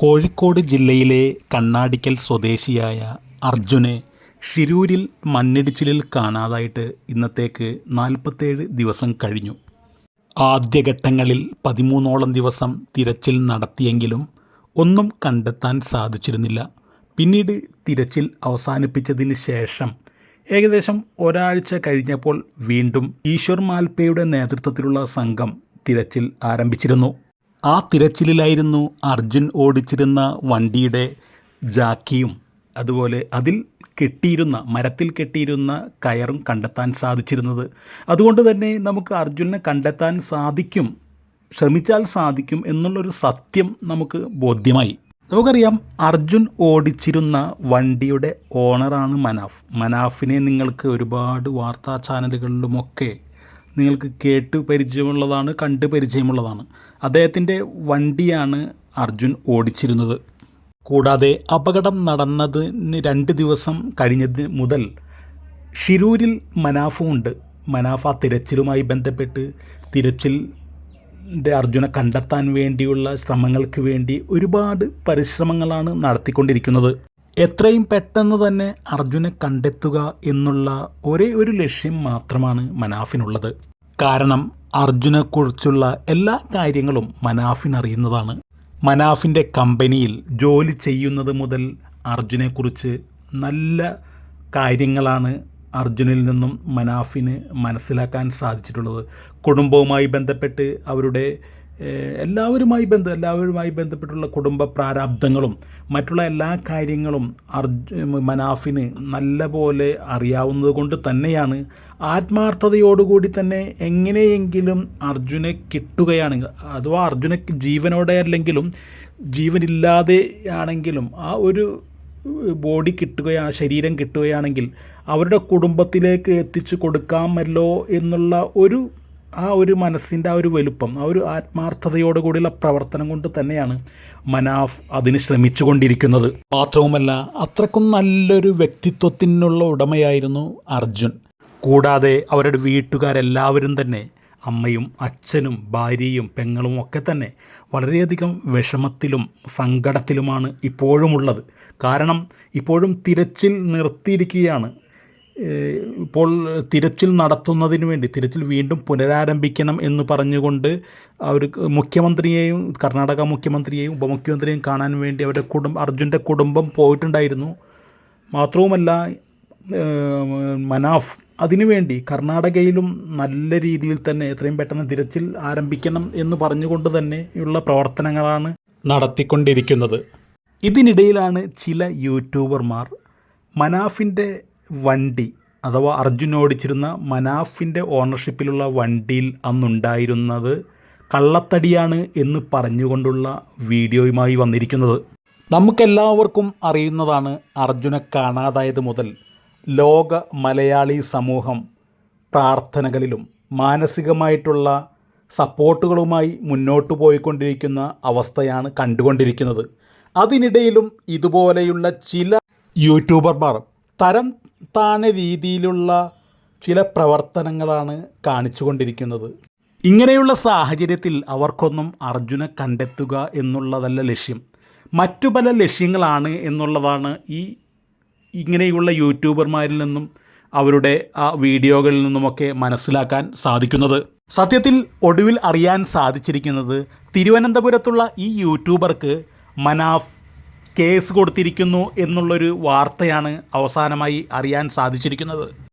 കോഴിക്കോട് ജില്ലയിലെ കണ്ണാടിക്കൽ സ്വദേശിയായ അർജുനെ ഷിരൂരിൽ മണ്ണിടിച്ചിലിൽ കാണാതായിട്ട് ഇന്നത്തേക്ക് നാൽപ്പത്തേഴ് ദിവസം കഴിഞ്ഞു. ആദ്യഘട്ടങ്ങളിൽ പതിമൂന്നോളം ദിവസം തിരച്ചിൽ നടത്തിയെങ്കിലും ഒന്നും കണ്ടെത്താൻ സാധിച്ചിരുന്നില്ല. പിന്നീട് തിരച്ചിൽ അവസാനിപ്പിച്ചതിന് ശേഷം ഏകദേശം ഒരാഴ്ച കഴിഞ്ഞപ്പോൾ വീണ്ടും ഈശ്വർ മാൽപ്പയുടെ നേതൃത്വത്തിലുള്ള സംഘം തിരച്ചിൽ ആരംഭിച്ചിരുന്നു. ആ തിരച്ചിലിലായിരുന്നു അർജുൻ ഓടിച്ചിരുന്ന വണ്ടിയുടെ ജാക്കിയും അതുപോലെ അതിൽ കെട്ടിയിരുന്ന മരത്തിൽ കെട്ടിയിരുന്ന കയറും കണ്ടെത്താൻ സാധിച്ചിരുന്നത്. അതുകൊണ്ട് തന്നെ നമുക്ക് അർജുനെ കണ്ടെത്താൻ സാധിക്കും ശ്രമിച്ചാൽ സാധിക്കും എന്നുള്ളൊരു സത്യം നമുക്ക് ബോധ്യമായി. നമുക്കറിയാം അർജുൻ ഓടിച്ചിരുന്ന വണ്ടിയുടെ ഓണറാണ് മനാഫ്. മനാഫിനെ നിങ്ങൾക്ക് ഒരുപാട് വാർത്താ ചാനലുകളിലുമൊക്കെ നിങ്ങൾക്ക് കേട്ട് പരിചയമുള്ളതാണ് കണ്ട് പരിചയമുള്ളതാണ്. അദ്ദേഹത്തിന്റെ വണ്ടിയാണ് അർജുൻ ഓടിച്ചിരുന്നത്. കൂടാതെ അപകടം നടന്നതിന് രണ്ട് ദിവസം കഴിഞ്ഞത് മുതൽ ഷിരൂരിൽ മനാഫുണ്ട് മനാഫ തിരച്ചിലുമായി ബന്ധപ്പെട്ട് തിരച്ചിൽ അർജുനെ കണ്ടെത്താൻ വേണ്ടിയുള്ള ശ്രമങ്ങൾക്ക് വേണ്ടി ഒരുപാട് പരിശ്രമങ്ങളാണ് നടത്തിക്കൊണ്ടിരിക്കുന്നത്. എത്രയും പെട്ടെന്ന് തന്നെ അർജുനെ കണ്ടെത്തുക എന്നുള്ള ഒരേ ഒരു ലക്ഷ്യം മാത്രമാണ് മനാഫിനുള്ളത്. കാരണം അർജുനെക്കുറിച്ചുള്ള എല്ലാ കാര്യങ്ങളും മനാഫിനറിയുന്നതാണ്. മനാഫിന്റെ കമ്പനിയിൽ ജോലി ചെയ്യുന്നത് മുതൽ അർജുനെക്കുറിച്ച് നല്ല കാര്യങ്ങളാണ് അർജുനിൽ നിന്നും മനാഫിന് മനസ്സിലാക്കാൻ സാധിച്ചിട്ടുള്ളത്. കുടുംബവുമായി ബന്ധപ്പെട്ട് അവരുടെ എല്ലാവരുമായി ബന്ധം എല്ലാവരുമായി ബന്ധപ്പെട്ടുള്ള കുടുംബ പ്രാരാബ്ദങ്ങളും മറ്റുള്ള എല്ലാ കാര്യങ്ങളും അർജു മനാഫിന് നല്ല പോലെ അറിയാവുന്നത് കൊണ്ട് തന്നെയാണ് ആത്മാർത്ഥതയോടുകൂടി തന്നെ എങ്ങനെയെങ്കിലും അർജുനെ കിട്ടുകയാണെങ്കിൽ അഥവാ അർജുനെ ജീവനോടെ അല്ലെങ്കിലും ജീവനില്ലാതെ ആണെങ്കിലും ആ ഒരു ബോഡി കിട്ടുകയാണ് ശരീരം കിട്ടുകയാണെങ്കിൽ അവരുടെ കുടുംബത്തിലേക്ക് എത്തിച്ചു കൊടുക്കാമല്ലോ എന്നുള്ള ഒരു ആ ഒരു മനസ്സിന്റെ ആ ഒരു വലുപ്പം ആ ഒരു ആത്മാർത്ഥതയോടുകൂടിയുള്ള പ്രവർത്തനം കൊണ്ട് തന്നെയാണ് മനാഫ് അതിന് ശ്രമിച്ചുകൊണ്ടിരിക്കുന്നത്. മാത്രവുമല്ല അത്രക്കും നല്ലൊരു വ്യക്തിത്വത്തിനുള്ള ഉടമയായിരുന്നു അർജുൻ. കൂടാതെ അവരുടെ വീട്ടുകാരെല്ലാവരും തന്നെ അമ്മയും അച്ഛനും ഭാര്യയും പെങ്ങളും ഒക്കെ തന്നെ വളരെയധികം വിഷമത്തിലും സങ്കടത്തിലുമാണ് ഇപ്പോഴുമുള്ളത്. കാരണം ഇപ്പോഴും തിരച്ചിൽ നിർത്തിയിരിക്കുകയാണ് ഇപ്പോൾ തിരച്ചിൽ നടത്തുന്നതിന് വേണ്ടി തിരച്ചിൽ വീണ്ടും പുനരാരംഭിക്കണം എന്ന് പറഞ്ഞുകൊണ്ട് അവർ മുഖ്യമന്ത്രിയെയും കർണാടക മുഖ്യമന്ത്രിയെയും ഉപമുഖ്യമന്ത്രിയെയും കാണാൻ വേണ്ടി അവരുടെ കുടുംബം അർജുന്റെ കുടുംബം പോയിട്ടുണ്ടായിരുന്നു. മാത്രവുമല്ല മനാഫ് അതിനുവേണ്ടി കർണാടകയിലും നല്ല രീതിയിൽ തന്നെ എത്രയും പെട്ടെന്ന് തിരച്ചിൽ ആരംഭിക്കണം എന്ന് പറഞ്ഞുകൊണ്ട് തന്നെയുള്ള പ്രവർത്തനങ്ങളാണ് നടത്തിക്കൊണ്ടിരിക്കുന്നത്. ഇതിനിടയിലാണ് ചില യൂട്യൂബർമാർ മനാഫിന്റെ വണ്ടി അഥവാ അർജുൻ ഓടിച്ചിരുന്ന മനാഫിന്റെ ഓണർഷിപ്പിലുള്ള വണ്ടിയിൽ അന്നുണ്ടായിരുന്നത് കള്ളത്തടിയാണ് എന്ന് പറഞ്ഞുകൊണ്ടുള്ള വീഡിയോയുമായി വന്നിരിക്കുന്നത്. നമുക്കെല്ലാവർക്കും അറിയുന്നതാണ് അർജുനെ കാണാതായത് മുതൽ ലോക മലയാളി സമൂഹം പ്രാർത്ഥനകളിലും മാനസികമായിട്ടുള്ള സപ്പോർട്ടുകളുമായി മുന്നോട്ട് പോയിക്കൊണ്ടിരിക്കുന്ന അവസ്ഥയാണ് കണ്ടുകൊണ്ടിരിക്കുന്നത്. അതിനിടയിലും ഇതുപോലെയുള്ള ചില യൂട്യൂബർമാർ തരം താണ രീതിയിലുള്ള ചില പ്രവർത്തനങ്ങളാണ് കാണിച്ചുകൊണ്ടിരിക്കുന്നത്. ഇങ്ങനെയുള്ള സാഹചര്യത്തിൽ അവർക്കൊന്നും അർജുനെ കണ്ടെത്തുക എന്നുള്ളതല്ല ലക്ഷ്യം. മറ്റു പല ലക്ഷ്യങ്ങളാണ് എന്നുള്ളതാണ് ഈ ഇങ്ങനെയുള്ള യൂട്യൂബർമാരിൽ നിന്നും അവരുടെ ആ വീഡിയോകളിൽ നിന്നുമൊക്കെ മനസ്സിലാക്കാൻ സാധിക്കുന്നത്. സത്യത്തിൽ ഒടുവിൽ അറിയാൻ സാധിച്ചിരിക്കുന്നത് തിരുവനന്തപുരത്തുള്ള ഈ യൂട്യൂബർക്ക് മനാഫ് കേസ് കൊടുത്തിരിക്കുന്നു എന്നുള്ളൊരു വാർത്തയാണ് അവസാനമായി അറിയാൻ സാധിച്ചിരിക്കുന്നത്.